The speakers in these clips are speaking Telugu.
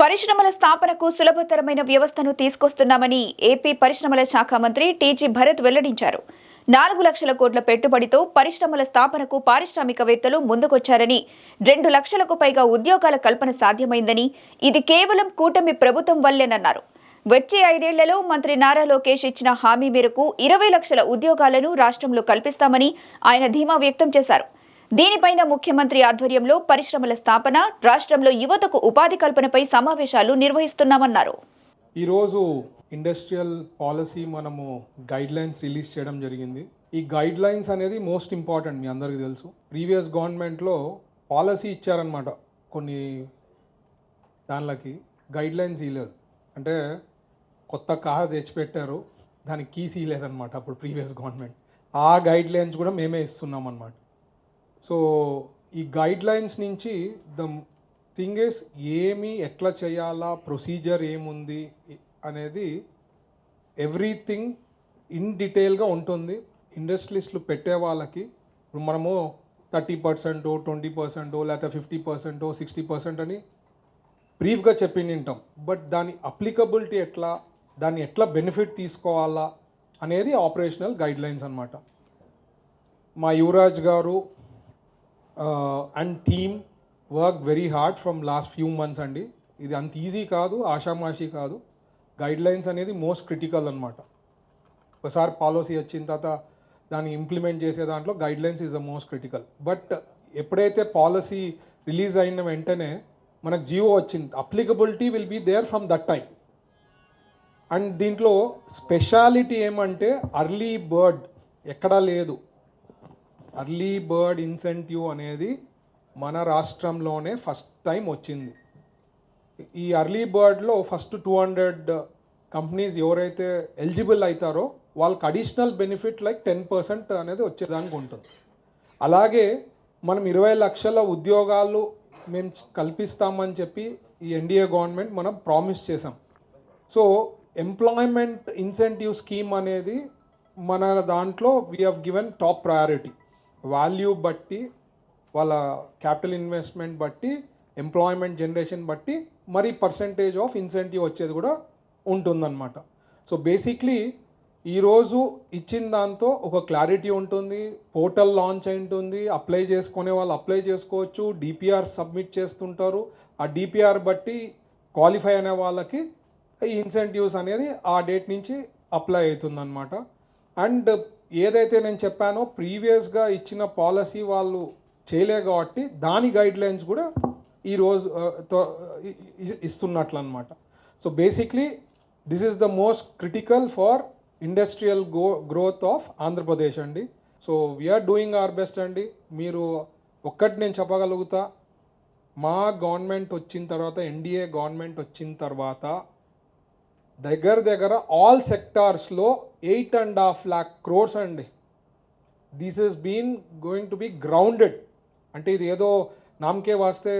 పరిశ్రమల స్థాపనకు సులభతరమైన వ్యవస్థను తీసుకొస్తున్నామని ఏపీ పరిశ్రమల శాఖ మంత్రి టీజీ భరత్ వెల్లడించారు. నాలుగు లక్షల కోట్ల పెట్టుబడితో పరిశ్రమల స్థాపనకు పారిశ్రామికవేత్తలు ముందుకొచ్చారని రెండు లక్షలకు పైగా ఉద్యోగాల కల్పన సాధ్యమైందని ఇది కేవలం కూటమి ప్రభుత్వం వల్లేనన్నారు. వచ్చే ఐదేళ్ళలో మంత్రి నారా లోకేష్ ఇచ్చిన హామీ మేరకు ఇరవై లక్షల ఉద్యోగాలను రాష్ట్రంలో కల్పిస్తామని ఆయన ధీమా వ్యక్తం చేశారు. దీనిపైన ముఖ్యమంత్రి ఆధ్వర్యంలో పరిశ్రమల స్థాపన రాష్ట్రంలో యువతకు ఉపాధి కల్పనపై సమావేశాలు నిర్వహిస్తున్నామన్నారు. ఈరోజు ఇండస్ట్రియల్ పాలసీ మనము గైడ్ లైన్స్ రిలీజ్ చేయడం జరిగింది. ఈ గైడ్ లైన్స్ అనేది మోస్ట్ ఇంపార్టెంట్ మీ అందరికీ తెలుసు. ప్రీవియస్ గవర్నమెంట్లో పాలసీ ఇచ్చారనమాట కొన్ని దానిలకి. గైడ్ లైన్స్ ఇవ్వలేదు అంటే కొత్త కార్ తెచ్చిపెట్టారు దానికి కీస్ ఇవ్వలేదన్నమాట అప్పుడు ప్రీవియస్ గవర్నమెంట్. ఆ గైడ్ లైన్స్ కూడా మేమే ఇస్తున్నాం అన్నమాట సో ఈ గైడ్ లైన్స్ నుంచి ద థింగ్ ఇస్ ఏమి ఎట్లా చేయాలా ప్రొసీజర్ ఏముంది అనేది ఎవ్రీథింగ్ ఇన్ డీటెయిల్గా ఉంటుంది. ఇండస్ట్రీస్లు పెట్టే వాళ్ళకి ఇప్పుడు మనము థర్టీ పర్సెంటో ట్వంటీ పర్సెంటో లేకపోతే ఫిఫ్టీ పర్సెంటో సిక్స్టీ పర్సెంట్ అని బ్రీఫ్గా చెప్పి వింటాం బట్ దాని అప్లికబిలిటీ ఎట్లా దాన్ని ఎట్లా బెనిఫిట్ తీసుకోవాలా అనేది ఆపరేషనల్ గైడ్ లైన్స్ అనమాట మా Yuvraj garu and team work very hard from last few months అండి. ఇది అంత ఈజీ కాదు ఆషామాషి కాదు. గైడ్ లైన్స్ అనేది మోస్ట్ క్రిటికల్ అనమాట ఒకసారి పాలసీ వచ్చిన తర్వాత దాన్ని ఇంప్లిమెంట్ చేసే దాంట్లో guidelines is the most critical but ఎప్పుడైతే పాలసీ రిలీజ్ అయిన వెంటనే మనకు జియో వచ్చింది. Applicability will be there from that time and దీంట్లో స్పెషాలిటీ ఏమంటే అర్లీ బర్డ్ ఎక్కడా లేదు. అర్లీ బర్డ్ ఇన్సెంటివ్ అనేది మన రాష్ట్రంలోనే ఫస్ట్ టైం వచ్చింది. ఈ అర్లీ బర్డ్లో ఫస్ట్ టూ హండ్రెడ్ కంపెనీస్ ఎవరైతే ఎలిజిబుల్ అవుతారో వాళ్ళకి additional benefit like ten percent అనేది వచ్చేదానికి ఉంటుంది. అలాగే మనం ఇరవై లక్షల ఉద్యోగాలు మేము కల్పిస్తామని చెప్పి ఈ ఎన్డీఏ గవర్నమెంట్ మనం ప్రామిస్ చేసాం సో ఎంప్లాయ్మెంట్ ఇన్సెంటివ్ స్కీమ్ అనేది మన దాంట్లో we have given top priority value బట్టి వాళ్ళ క్యాపిటల్ ఇన్వెస్ట్మెంట్ బట్టి ఎంప్లాయ్మెంట్ జనరేషన్ బట్టి మరి పర్సంటేజ్ ఆఫ్ ఇన్సెంటివ్ వచ్చేది కూడా ఉంటుందన్నమాట. సో బేసిక్లీ ఈరోజు ఇచ్చిన దాంతో ఒక క్లారిటీ ఉంటుంది పోర్టల్ లాంచ్ అయి ఉంటుంది అప్లై చేసుకునే వాళ్ళు అప్లై చేసుకోవచ్చు డిపిఆర్ సబ్మిట్ చేస్తుంటారు. ఆ డిపిఆర్ బట్టి క్వాలిఫై అనే వాళ్ళకి ఈ ఇన్సెంటివ్స్ అనేది ఆ డేట్ నుంచి అప్లై అవుతుందన్నమాట. అండ్ ఏదైతే నేను చెప్పానో ప్రీవియస్గా ఇచ్చిన పాలసీ వాళ్ళు చేయలే కాబట్టి దాని గైడ్ లైన్స్ కూడా ఈరోజు ఇస్తున్నట్లు అనమాట so basically this is the most critical for industrial go growth of Andhra Pradesh అండి. So we are doing our best అండి. మీరు ఒక్కటి నేను చెప్పగలుగుతా మా గవర్నమెంట్ వచ్చిన తర్వాత ఎన్డీఏ గవర్నమెంట్ వచ్చిన తర్వాత దగ్గర దగ్గర all సెక్టార్స్లో eight and half lakh crores అండి. This is been going to be grounded అంటే ఇది ఏదో నామకే వాస్తే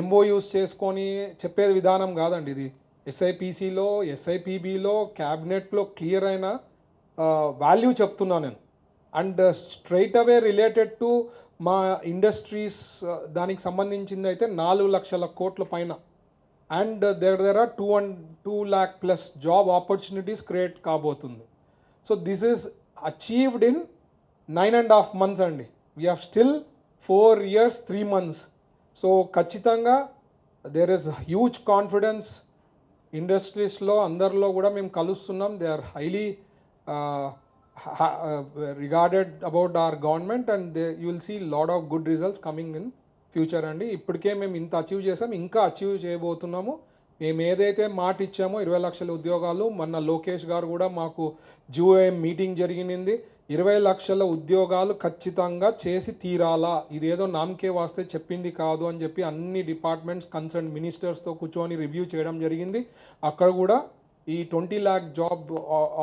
ఎంఓయూస్ చేసుకొని చెప్పే విధానం కాదండి ఇది. ఎస్ఐపిసిలో ఎస్ఐపిబిలో క్యాబినెట్లో క్లియర్ అయిన వాల్యూ చెప్తున్నా నేను. And straight away related to మా ఇండస్ట్రీస్ దానికి సంబంధించింది అయితే నాలుగు లక్షల కోట్ల పైన. అండ్ దగ్గర దగ్గర two and two lakh plus job opportunities create కాబోతుంది. So this is achieved in nine and half months అండి. We have still four years three months. So ఖచ్చితంగా దేర్ ఇస్ హ్యూజ్ కాన్ఫిడెన్స్. ఇండస్ట్రీస్లో అందరిలో కూడా మేము కలుస్తున్నాం. They are highly regarded about our government and they you will see lot of good results coming in future అండి. ఇప్పటికే మేము ఇంత అచీవ్ చేసాం ఇంకా అచీవ్ చేయబోతున్నాము. మేము ఏదైతే మాట ఇచ్చామో ఇరవై లక్షల ఉద్యోగాలు మొన్న లోకేష్ గారు కూడా మాకు జూఏఎం మీటింగ్ జరిగింది ఇరవై లక్షల ఉద్యోగాలు ఖచ్చితంగా చేసి తీరాలా? ఇదేదో నామకే వాస్తే చెప్పింది కాదు అని చెప్పి అన్ని డిపార్ట్మెంట్స్ కన్సర్న్ మినిస్టర్స్తో కూర్చొని రివ్యూ చేయడం జరిగింది. అక్కడ కూడా ఈ ట్వంటీ ల్యాక్ జాబ్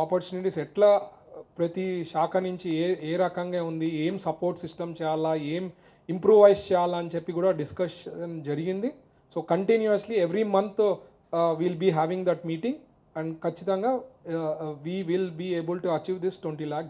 ఆపర్చునిటీస్ ఎట్లా ప్రతి శాఖ నుంచి ఏ ఏ రకంగా ఉంది? ఏం సపోర్ట్ సిస్టమ్ చేయాలా? ఏం ఇంప్రూవైజ్ చేయాలా అని చెప్పి కూడా డిస్కషన్ జరిగింది. So continuously every month will be having that meeting and ఖచ్చితంగా we will be able to achieve this twenty lakh